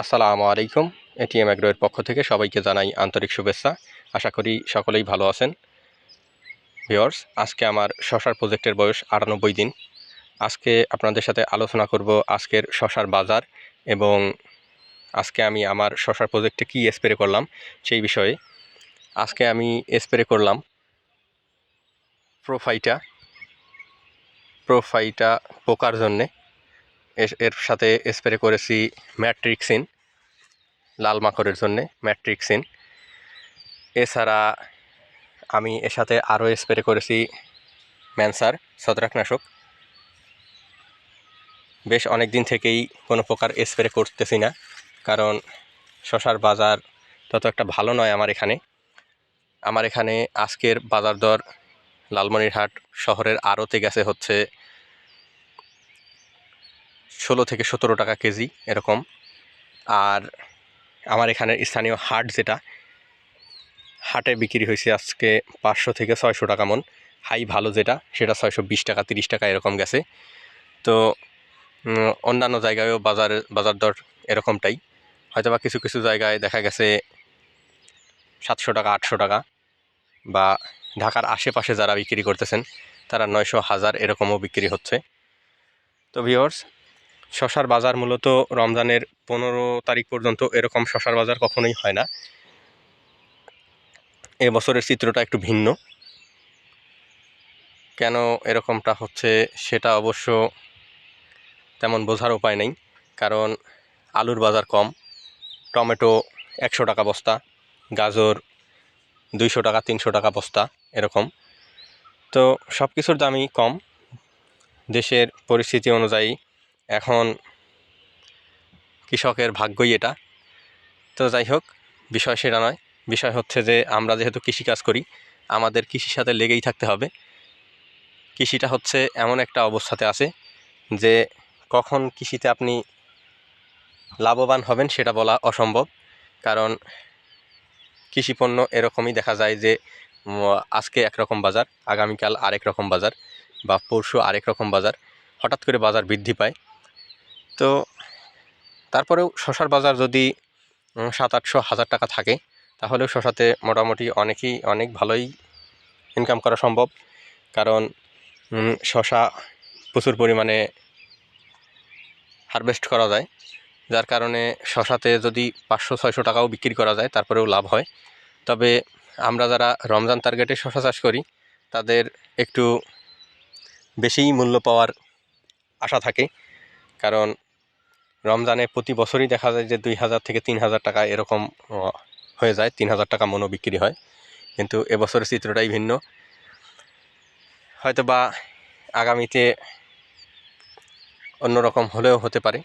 আসসালামু আলাইকুম। এটিএম অ্যাগ্রোয়ের পক্ষ থেকে সবাইকে জানাই আন্তরিক শুভেচ্ছা। আশা করি সকলেই ভালো আছেন। ভিওর্স আজকে আমার শশার প্রজেক্টের বয়স আটানব্বই দিন। আজকে আপনাদের সাথে আলোচনা করব আজকের শশার বাজার এবং আজকে আমি আমার শশার প্রজেক্টে কী স্প্রে করলাম সেই বিষয়ে। আজকে আমি স্প্রে করলাম প্রোফাইটা প্রোফাইটা পোকার জন্যে। এর সাথে স্প্রে করেছি ম্যাট্রিক্সিন লাল মাকড়ের জন্যে ম্যাট্রিক্সিন এছাড়া আমি এর সাথে আরও স্প্রে করেছি ম্যানসার ছত্রাকনাশক। বেশ অনেক দিন থেকেই কোনো প্রকার স্প্রে করতেছি না, কারণ শশার বাজার তত একটা ভালো নয় আমার এখানে। আমার এখানে আজকের বাজার দর লালমনিরহাট শহরের আড়তে গেছে হচ্ছে ষোলো থেকে সতেরো টাকা কেজি এরকম। আর আমার এখানের স্থানীয় হাট যেটা, হাটে বিক্রি হয়েছে আজকে পাঁচশো থেকে ছয়শো টাকা মন। হাই ভালো যেটা, সেটা ছয়শো বিশ টাকা, তিরিশ টাকা এরকম গেছে। তো অন্যান্য জায়গায়ও বাজার বাজার দর এরকমটাই। হয়তো বা কিছু কিছু জায়গায় দেখা গেছে সাতশো টাকা, আটশো টাকা। বা ঢাকার আশেপাশে যারা বিক্রি করতেছেন, তারা নয়শো হাজার এরকমও বিক্রি হচ্ছে। তো ভিওর্স শশার বাজার মূলত রমজানের পনেরো তারিখ পর্যন্ত এরকম শশার বাজার কখনোই হয় না। এ বছরের চিত্রটা একটু ভিন্ন। কেন এরকমটা হচ্ছে সেটা অবশ্য তেমন বোঝার উপায় নেই, কারণ আলুর বাজার কম, টমেটো একশো টাকা বস্তা, গাজর দুইশো টাকা, তিনশো টাকা বস্তা, এরকম। তো সব কিছুর দামই কম। দেশের পরিস্থিতি অনুযায়ী এখন কৃষকের ভাগ্যই এটা। তো যাই হোক, বিষয় সেটা নয়। বিষয় হচ্ছে যে, আমরা যেহেতু কৃষিকাজ করি, আমাদের কৃষির সাথে লেগেই থাকতে হবে। কৃষিটা হচ্ছে এমন একটা অবস্থাতে আছে যে, কখন কৃষিতে আপনি লাভবান হবেন সেটা বলা অসম্ভব। কারণ কৃষিপণ্য এরকমই দেখা যায় যে আজকে একরকম বাজার, আগামীকাল আরেক রকম বাজার বা পরশু আরেক রকম বাজার। হঠাৎ করে বাজার বৃদ্ধি পায়। তো তারপরেও শশার বাজার যদি সাত আটশো হাজার টাকা থাকে, তাহলেও শশাতে মোটামুটি অনেকেই অনেক ভালোই ইনকাম করা সম্ভব। কারণ শশা প্রচুর পরিমাণে হারভেস্ট করা যায়। যার কারণে শশাতে যদি পাঁচশো, ছয়শো টাকাও বিক্রি করা যায়, তারপরেও লাভ হয়। তবে আমরা যারা রমজান টার্গেটে শশা চাষ করি, তাদের একটু বেশিই মূল্য পাওয়ার আশা থাকে। কারণ রমজানে প্রতি বছরই দেখা যায় যে দুই হাজার থেকে তিন হাজার টাকা এরকম হয়ে যায়, তিন হাজার টাকা মনো বিক্রি হয়। কিন্তু এবছরের চিত্রটাই ভিন্ন। হয়তো বা আগামীতে অন্যরকম হলেও হতে পারে।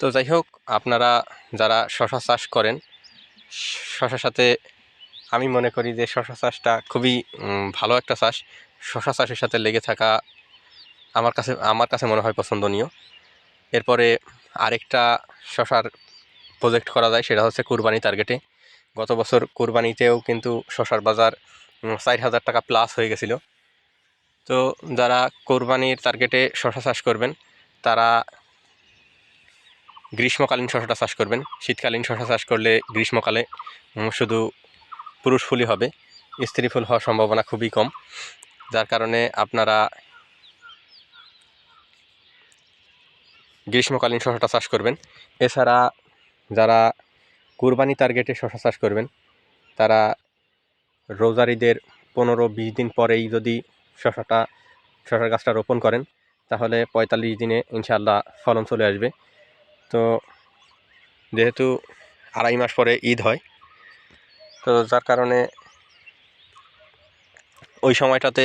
তো যাই হোক, আপনারা যারা শশা চাষ করেন, শশার সাথে আমি মনে করি যে শশা চাষটা খুবই ভালো একটা চাষ। শশা চাষের সাথে লেগে থাকা আমার কাছে আমার কাছে মনে হয় পছন্দনীয়। এরপরে আরেকটা শশার প্রজেক্ট করা যায়, সেটা হচ্ছে কুরবানি টার্গেটে গত বছর কুরবানিতেও কিন্তু শশার বাজার চার হাজার টাকা প্লাস হয়ে গেছিল। তো যারা কোরবানির টার্গেটে শশা চাষ করবেন, তারা গ্রীষ্মকালীন শশাটা চাষ করবেন। শীতকালীন শশা চাষ করলে গ্রীষ্মকালে শুধু পুরুষ ফুলই হবে। স্ত্রী ফুল হওয়ার সম্ভাবনা খুবই কম। যার কারণে আপনারা গ্রীষ্মকালীন শশাটা চাষ করবেন। এছাড়া যারা কুরবানি টার্গেটে শশা চাষ করবেন, তারা রোজারিদের পনেরো বিশ দিন পরেই যদি শশাটা, শশার গাছটা রোপণ করেন, তাহলে পঁয়তাল্লিশ দিনে ইনশাল্লাহ ফলন চলে আসবে। তো যেহেতু আড়াই মাস পরে ঈদ হয়, তো যার কারণে ওই সময়টাতে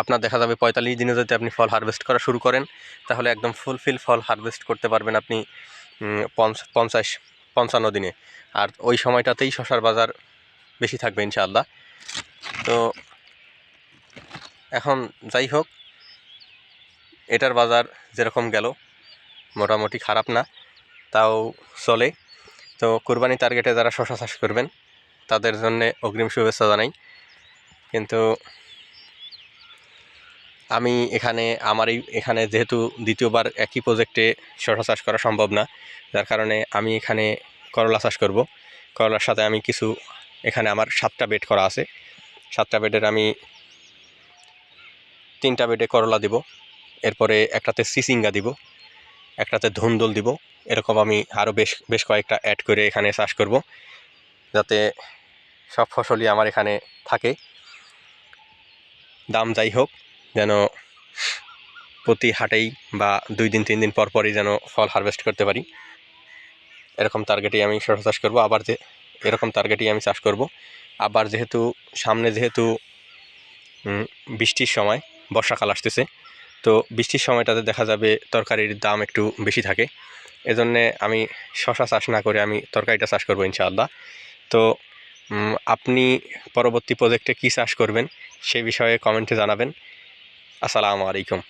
আপনার দেখা যাবে পঁয়তাল্লিশ দিনে যদি আপনি ফল হারভেস্ট করা শুরু করেন, তাহলে একদম ফুলফিল ফল হারভেস্ট করতে পারবেন আপনি পঞ্চাশ, পঞ্চান্ন দিনে। আর ওই সময়টাতেই শশার বাজার বেশি থাকবে ইনশাআল্লাহ। তো এখন যাই হোক, এটার বাজার যেরকম গেল, মোটামুটি খারাপ না, তাও চলে। তো কোরবানি টার্গেটে যারা শশা চাষ করবেন, তাদের জন্যে অগ্রিম শুভেচ্ছা জানাই। কিন্তু আমি এখানে আমার এই এখানে যেহেতু দ্বিতীয়বার একই প্রজেক্টে শশা চাষ করা সম্ভব না, যার কারণে আমি এখানে করলা চাষ করব। করলার সাথে আমি কিছু, এখানে আমার সাতটা বেড করা আছে। সাতটা বেডের আমি তিনটা বেডে করলা দিব, এরপরে একটাতে সিসিঙ্গা দিব, একটাতে ধুন্দল দিব, এরকম আমি আরও বেশ বেশ কয়েকটা অ্যাড করে এখানে চাষ করব, যাতে সব ফসলই আমার এখানে থাকে। দাম যাই হোক যেন প্রতি হাটেই বা দুই দিন, তিন দিন পর পরই যেন ফল হারভেস্ট করতে পারি। এরকম টার্গেটেই আমি শসা চাষ করব। আবার যে এরকম টার্গেটেই আমি চাষ করব। আবার যেহেতু সামনে যেহেতু বৃষ্টির সময়, বর্ষাকাল আসতেছে, তো বৃষ্টির সময়টাতে দেখা যাবে তরকারির দাম একটু বেশি থাকে। এজন্যে আমি শশা চাষ না করে আমি তরকারিটা চাষ করব ইনশাআল্লাহ। তো আপনি পরবর্তী প্রজেক্টে কী চাষ করবেন, সে বিষয়ে কমেন্টে জানাবেন। আসসালামু আলাইকুম।